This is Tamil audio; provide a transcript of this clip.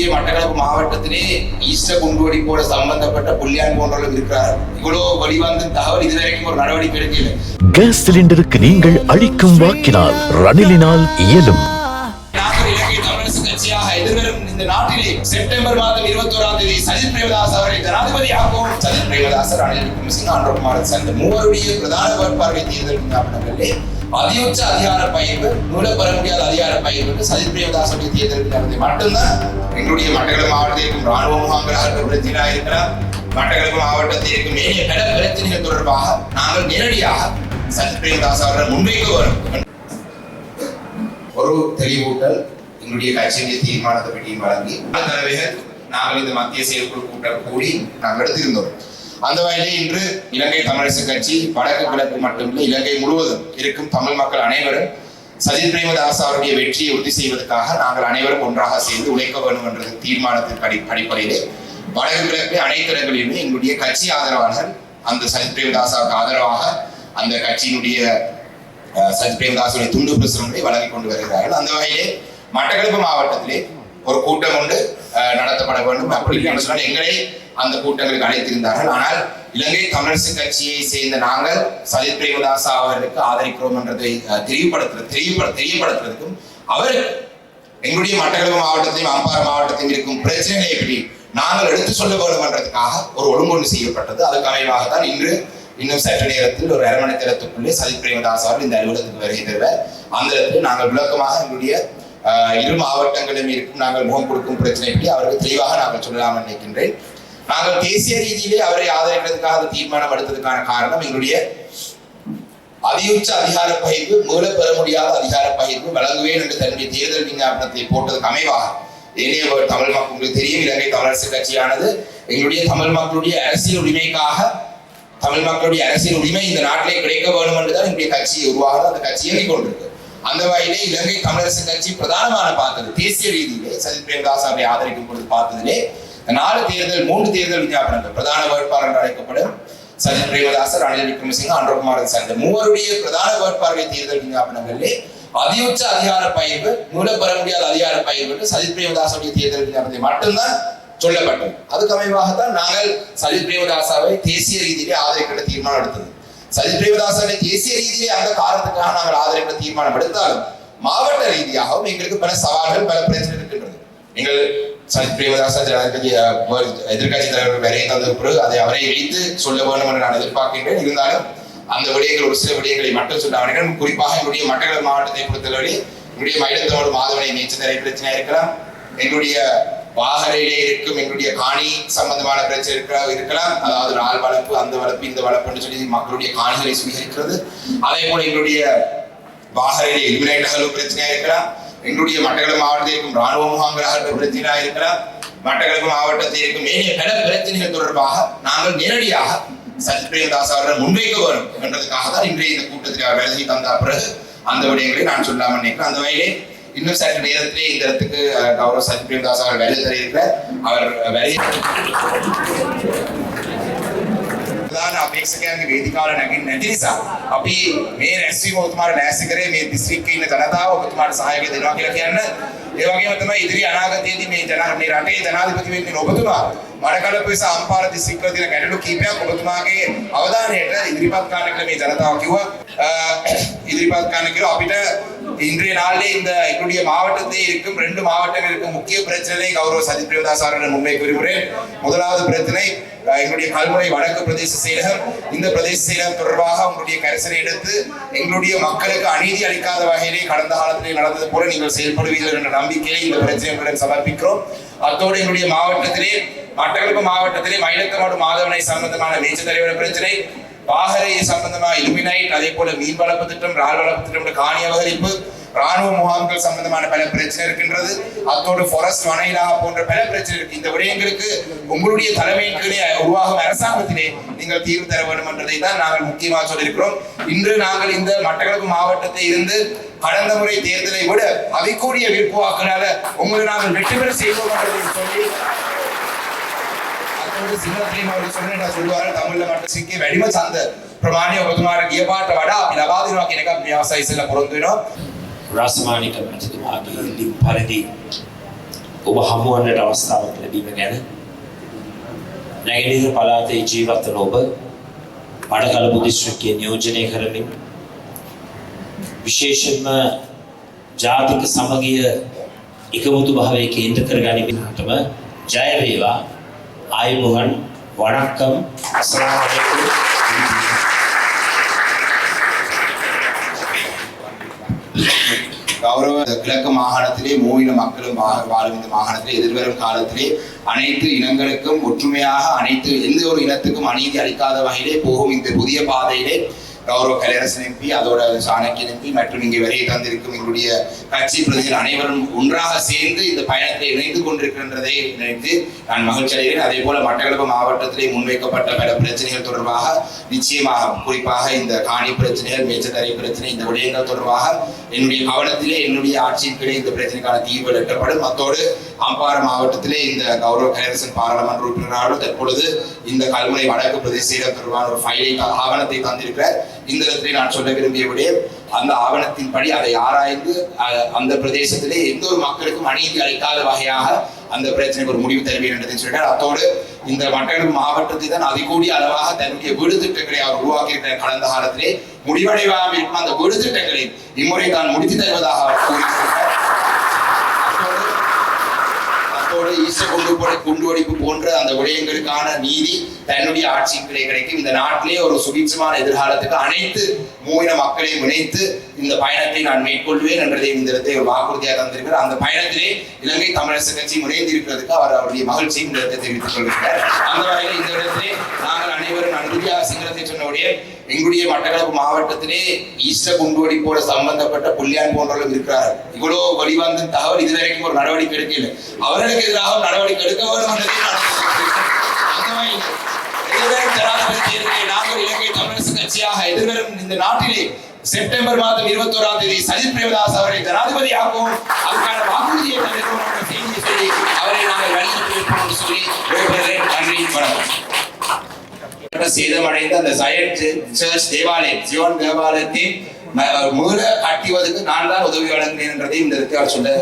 எங்களுடைய மட்டக்களப்பு மாவட்டத்திலே ஈஸ்டர் குண்டுவெடிப்போட சம்பந்தப்பட்ட புள்ளியான் போன்றவர்கள் இருக்கிறார். இவ்வளவு வெளிவந்த தகவல் இதுவரைக்கும் ஒரு நடவடிக்கை எடுக்கல கேஸ் சிலிண்டருக்கு நீங்கள் அளிக்கும் வாக்கினால் ரணிலினால் இயலும். எதிர்வரும் இந்த நாட்டிலே செப்டம்பர் மாதம் இருபத்தோராம் தேதி சஜித் பிரேமதாஸ் அவரை ஜனாதிபதியாகவும் சஜித் பிரேமதாஸ் ரணில் விக்ரமசிங்க அன்றகுமார் சேர்ந்த மூவருடைய பிரதான வேட்பாளரை தேர்தல் விஞ்ஞாபனங்களிலே அதியுச்ச அதிகார பயிர்வு நூலை பெற முடியாத அதிகார பகிர்வு சஜித் பிரேமதாசுடைய தேர்தல் விஞ்ஞாபனத்தை மட்டும்தான் எங்களுடைய மட்டக்களப்பு மாவட்டத்தில் இருக்கும் ராணுவ முகாம்களாக பிரச்சனையாக இருக்கிறார். மட்டக்களப்பு மாவட்டத்தில் இருக்கும் ஏனைய பல பிரச்சனைகள் தொடர்பாக நாங்கள் நேரடியாக சஜித் பிரேமதாஸ் அவர்கள் முன்வைக்க வரும் ஒரு தெளிவூட்டல் எங்களுடைய கட்சியினுடைய தீர்மானத்தை பற்றியும் வழங்கி பல தடவைகள் நாங்கள் இந்த மத்திய செயற்குழு கூட்டம் கூடி நாங்கள் எடுத்திருந்தோம். அந்த வகையிலே இன்று இலங்கை தமிழரசு கட்சி வடக்கு கிழக்கு மட்டுமில்லை இலங்கை முழுவதும் இருக்கும் தமிழ் மக்கள் அனைவரும் சஜித் பிரேமதாஸ் அவருடைய வெற்றியை உறுதி செய்வதற்காக நாங்கள் அனைவரும் ஒன்றாக சேர்ந்து உழைக்க வேண்டும் என்ற தீர்மானத்தின் அடி அடிப்படையிலே வடக்கு கிழக்கு அனைத்து இடங்களிலுமே எங்களுடைய கட்சி ஆதரவாளர்கள் அந்த சஜித் பிரேமதாசாவுக்கு ஆதரவாக அந்த கட்சியினுடைய சஜித் பிரேமதாசுடைய துண்டு பிரசுரங்களை வழங்கி கொண்டு வருகிறார்கள். அந்த வகையிலே மட்டக்களப்பு மாவட்டத்திலே ஒரு கூட்டம் ஒன்று அஹ், நடத்தப்பட வேண்டும். அப்படி சொன்னால் எங்களை அந்த கூட்டங்களுக்கு அழைத்திருந்தார்கள். ஆனால் இலங்கை தமிழரசு கட்சியை சேர்ந்த நாங்கள் சஜித் பிரேமதாசா அவர்களுக்கு ஆதரிக்கிறோம் என்றதை அஹ், தெரியப்படுத்துறது தெரியப்பட தெரியப்படுத்துறதுக்கும் அவருக்கு எங்களுடைய மட்டக்களப்பு மாவட்டத்திலும் அம்பாறை மாவட்டத்திலும் இருக்கும் பிரச்சனைகளை பற்றி நாங்கள் எடுத்து சொல்ல வேண்டும் என்றதுக்காக ஒரு ஒழுங்கொண்டு செய்யப்பட்டது. அதுக்கு அமைவாகத்தான் இன்று இன்னும் சற்று நேரத்தில் ஒரு அரை மணி நேரத்துக்குள்ளே சஜித் பிரேமதாஸ் அவர்கள் இந்த அலுவலகத்துக்கு வருகை தருவார். அந்த இடத்தில் நாங்கள் விளக்கமாக எங்களுடைய இரு மாவட்டங்களிலும் இருக்கும். நாங்கள் முகம் கொடுக்கும் பிரச்சனை பற்றி அவருக்கு தெளிவாக நாங்கள் சொல்லலாம் நினைக்கின்றேன். நாங்கள் தேசிய ரீதியிலே அவரை ஆதரிக்கிறதுக்காக தீர்மானம் எடுத்ததுக்கான காரணம் எங்களுடைய அதியுச்ச அதிகார பகிர்வு மீள பெற முடியாத அதிகார பகிர்வு வழங்குவேன் என்று தன்னுடைய தேர்தல் விஞ்ஞாபனத்தை போட்டதுக்கு அமைவாக ஏனைய ஒரு தமிழ் மக்களுக்கு தெரியும் இலங்கை தமிழரசு கட்சியானது எங்களுடைய தமிழ் மக்களுடைய அரசியல் உரிமைக்காக தமிழ் மக்களுடைய அரசியல் உரிமை இந்த நாட்டிலே கிடைக்க வேண்டும் என்றுதான் எங்களுடைய கட்சியை உருவாக அந்த கட்சியை கொண்டிருக்கு அந்த வகையிலே இலங்கை தமிழரசு கட்சி பிரதானமான பார்த்தது. தேசிய ரீதியிலே சஜித் பிரேமதாஸ் அவரை ஆதரிக்கும் பொழுது பார்த்ததிலே இந்த நாலு தேர்தல் மூன்று தேர்தல் விஞ்ஞாபனங்கள் பிரதான வேட்பாளர் என்று அழைக்கப்படும் சஜித் பிரேமதாசர் ரணில் விக்ரமசிங்க அன்றகுமார் சார்ந்த மூவருடைய பிரதான வேட்பாளர்கள் தேர்தல் விஞ்ஞாபனங்களிலே அதியுச்ச அதிகார பயிர்வு மூல பெற முடியாத அதிகார பயிர்வு என்று சஜித் பிரேமதாசனுடைய தேர்தல் விஞ்ஞாபனத்தை மட்டும்தான் சொல்லப்பட்டது. அதுக்கு அமைவாகத்தான் நாங்கள் சஜித் பிரேமதாசாவை தேசிய ரீதியிலே ஆதரிக்கிற தீர்மானம் எடுத்தது. சஜித் பிரேமதாசனை தேசிய ரீதியிலே அந்த காரணத்துக்காக நாங்கள் ஆதரிக்கிற தீர்மானம் எடுத்தாலும் மாவட்ட ரீதியாகவும் எங்களுக்கு பல சவால்கள் பல பிரச்சனை இருக்கின்றது. நீங்கள் சஜித் பிரேமதாசா ஜனாதிபதி அஹ், தலைவர் வரையை தந்த பிறகு அதை அவரை வைத்து சொல்ல வேண்டும் என்று நான் எதிர்பார்க்கின்றேன். இருந்தாலும் அந்த விடயங்கள் ஒரு சில விடயங்களை மட்டும் சொன்னார்கள் குறிப்பாக எங்களுடைய மட்டக்களப்பு மாவட்டத்தை பொறுத்தவரை எங்களுடைய மயிலத்தோடு மாதவனை நீச்சல் பிரச்சனையாக இருக்கலாம். எங்களுடைய வாகரையிலே இருக்கும் எங்களுடைய காணி சம்பந்தமான பிரச்சனை இருக்கலாம். அதாவது நாள் வளர்ப்பு அந்த வளர்ப்பு இந்த வளர்ப்புன்னு சொல்லி மக்களுடைய காணிகளை சுவீகரிக்கிறது. அதே போல எங்களுடைய வாகரையிலே எலிமினேட் அகழ்வு பிரச்சனையா இருக்கலாம். எங்களுடைய மட்டக்களப்பு மாவட்டத்தில் இருக்கும் ராணுவ முகாம்கள் பிரச்சனையா இருக்கலாம். மட்டக்களப்பு மாவட்டத்தில் இருக்கும் ஏனைய பல பிரச்சனைகள் தொடர்பாக நாங்கள் நேரடியாக சஜித் பிரேமதாஸ் அவர்கள் முன்வைக்க வரும் என்றதுக்காக தான் இன்றைய இந்த கூட்டத்தில் அவர் விலகி தந்த பிறகு அந்த விடயங்களை நான் சொல்லாமல் நினைக்கிறேன். அந்த வகையிலே இன்னும் சற்று நேரத்திலே இந்த இடத்துக்கு அஹ், கௌரவ சஜித் பிரேமதாஸ் அவர் வேலை தர இருக்கிறார் அவர் வேலை ප්‍රධාන අපේක්ෂකයන්ගේ වේදිකාවල නැගින් නැති නිසා අපි මේ රැස්වීම ඔබතුමාට ලෑස්ති කරේ මේ දිස්ත්‍රික්කයේ ඉන්න ජනතාව ඔබතුමාට සහයෝගය දෙනවා කියලා කියන්න ඒ වගේම තමයි ඉදිරි අනාගතයේදී මේ ජන මේ රටේ ජනාධිපති වෙන්න ඔබතුමා මඩකලපු නිසා අම්පාර දිස්ත්‍රික්කවල තියෙන ගැටලු කීපයක් ඔබතුමාගේ අවධානයට ඉදිරිපත් කරන්න කියලා මේ ජනතාව කිව්වා අ, ඉදිරිපත් කරන්න කියලා අපිට இன்றைய நாளிலே இந்த எங்களுடைய மாவட்டத்தில் இருக்கும் ரெண்டு மாவட்டங்கள் இருக்கும் முக்கிய பிரச்சனை கௌரவ சஜித் பிரேமதாஸ் அவர்கள் முன்வை கூறுகிறேன் முதலாவது பிரச்சனை எங்களுடைய கல்முனை வடக்கு பிரதேச செயலகம். இந்த பிரதேச செயலகம் தொடர்பாக உங்களுடைய கரிசனை எடுத்து எங்களுடைய மக்களுக்கு அநீதி அளிக்காத வகையிலே கடந்த காலத்திலே நடந்தது போல நீங்கள் செயல்படுவீர்கள் என்ற நம்பிக்கையை இந்த பிரச்சனைகளுடன் சமர்ப்பிக்கிறோம். அத்தோடு எங்களுடைய மாவட்டத்திலே மட்டக்களப்பு மாவட்டத்திலே மயிலத்தமாடு மாதவனை சம்பந்தமான மேய்ச்சல் தலைவர் பிரச்சனை பாகரை சம்பந்தமா இலுமினைட் அதே போல மீன் வளர்ப்பு திட்டம் ரால் வளர்ப்பு திட்டம் காணி அபகரிப்பு ராணுவ முகாம்கள் சம்பந்தமான பல பிரச்சனை இருக்கின்றது. அத்தோடு ஃபாரஸ்ட் வனையிலா போன்ற பல பிரச்சனை இருக்கு. இந்த விடயங்களுக்கு உங்களுடைய தலைமையின் கீழே உருவாகும் அரசாங்கத்திலே நீங்கள் தீர்வு தர வேண்டும் என்றதை தான் நாங்கள் முக்கியமாக சொல்லியிருக்கிறோம். இன்று நாங்கள் இந்த மட்டக்களப்பு மாவட்டத்தை இருந்து கடந்த முறை தேர்தலை விட அவைக்கூடிய விருப்பு வாக்குனால உங்களை நாங்கள் வெற்றி பெற செய்வோம் என்றதை சொல்லி ඔබට සිංහල ක්‍රීමාවල සොරණට සුළුවර තමිල්ල මට සිංකේ වැඩිම ඡන්ද ප්‍රමාණය ඔබතුමාට ගිය පාට වඩා අපි ලබා දෙනවා කියන එක මේ අවස්ථාවේ ඉස්සෙල්ලා පොරොන්දු වෙනවා. රාසමානික මැතිතුමාගේ ඉල්ලීම් පරිදි ඔබ හමුවන්නට අවස්ථාවක් ලැබීම ගැන නැගෙනහිර පළාතේ ජීවත් වන ඔබ මඩකලපු දිස්ත්‍රික්කයේ නියෝජනය කරමින් විශේෂයෙන්ම ජාතික සමගිය එකමුතු භාවය කේන්ද්‍ර කරගනිමින් හටම ජය වේවා. ஆய்வுகன் வணக்கம். கௌரவ கிழக்கு மாகாணத்திலே மூவின மக்களும் வாழும் இந்த மாகாணத்திலே எதிர்வரும் காலத்திலே அனைத்து இனங்களுக்கும் ஒற்றுமையாக அனைத்து எந்த ஒரு இனத்துக்கும் அநீதி அளிக்காத வகையிலே போகும் இந்த புதிய பாதையிலே கௌரவ கலையரசன் எம்பி அதோட சாணக்கியன் எம்பி மற்றும் இங்கே வரையை தந்திருக்கும் எங்களுடைய கட்சி பிரதிகள் அனைவரும் ஒன்றாக சேர்ந்து இந்த பயணத்தை இணைந்து கொண்டிருக்கின்றதை நினைத்து நான் மகிழ்ச்சி அடைகிறேன். அதே போல மட்டக்களப்பு மாவட்டத்திலே முன்வைக்கப்பட்ட பல பிரச்சனைகள் தொடர்பாக நிச்சயமாக குறிப்பாக இந்த காணி பிரச்சனைகள் மேச்சத்தரை பிரச்சனை இந்த விடயங்கள் தொடர்பாக என்னுடைய கவனத்திலே என்னுடைய ஆட்சியின் கீழே இந்த பிரச்சனைக்கான தீர்வு எட்டப்படும் அத்தோடு அம்பாறை மாவட்டத்திலே இந்த கௌரவ கலையரசன் பாராளுமன்ற உறுப்பினராலும் தற்பொழுது இந்த கல்முனை வடக்கு பிரதேச தொடர்பான ஒரு ஃபைலை ஆவணத்தை தந்திருக்கிறார். இந்த இடத்திலே நான் சொல்ல விரும்பிய விடயம் அந்த ஆவணத்தின்படி அதை ஆராய்ந்து அந்த பிரதேசத்திலே எந்த ஒரு மக்களுக்கும் அநீதி அளிக்காத வகையாக அந்த பிரச்சனைக்கு ஒரு முடிவு தருவேன் என்றதை சொல்லிட்டார். அத்தோடு இந்த மட்டக்களப்பு மாவட்டத்தை தான் அதிகூடிய அளவாக தன்னுடைய வீடு திட்டங்களை அவர் உருவாக்கியிருக்கிற கடந்த காலத்திலே முடிவடைவாமல் இருக்கும் அந்த வீடு திட்டங்களை இம்முறை தான் முடித்து தருவதாக அவர் கூறியிருக்கிறார் அத்தோடு அத்தோடு ஈச கொண்டு போட குண்டு வெடிப்பு போன்ற அந்த விடயங்களுக்கான நீதி தன்னுடைய ஆட்சிக்குள்ளே கிடைக்கும். இந்த நாட்டிலே ஒரு சுபீட்சமான எதிர்காலத்துக்கு அனைத்து மூவின மக்களையும் இணைத்து இந்த பயணத்தை நான் மேற்கொள்வேன் என்றதை இந்த இடத்தை ஒரு வாக்குறுதியாக தந்திருக்கிறார். அந்த பயணத்திலே இலங்கை தமிழரசு கட்சி இணைந்திருக்கிறதுக்கு அவர் அவருடைய மகிழ்ச்சியும் இந்த இடத்தை தெரிவித்துக் கொள்கிறார். அந்த வகையில் இந்த இடத்திலே நாங்கள் அனைவரும் நான் இறுதியாக சிங்களத்தை சொன்னபடியே எங்களுடைய மட்டக்களப்பு மாவட்டத்திலே ஈஸ்ட போல சம்பந்தப்பட்ட புள்ளியான் போன்றவர்கள் இருக்கிறார் இவ்வளவு வழிவந்த தகவல் இதுவரைக்கும் ஒரு நடவடிக்கை எடுக்கல அவர்களுக்கு எதிராக நடவடிக்கை எடுக்க வேண்டும் என்பதை நாங்கள் இலங்கை தமிழரசு கட்சியாக எதிர்வரும் இந்த நாட்டிலே செப்டம்பர் மாதம் இருபத்தி ஓராம் தேதி சஜித் பிரேமதாஸ் அவரை ஜனாதிபதியாகவும் அதுக்கான வாக்குறுதியை தந்திருக்கிறோம் என்ற சொல்லி அவரை நாங்கள் வலியுறுத்தி சொல்லி விடைபெறுகிறேன் சேதமடைந்த அந்த சயன் சர்ச் தேவாலயம் சிவன் தேவாலயத்தின் ம- மீள கட்டுவதற்கு நான் தான் உதவி வழங்கினேன் என்றதை இந்த இடத்தில் அவர் சொல்ல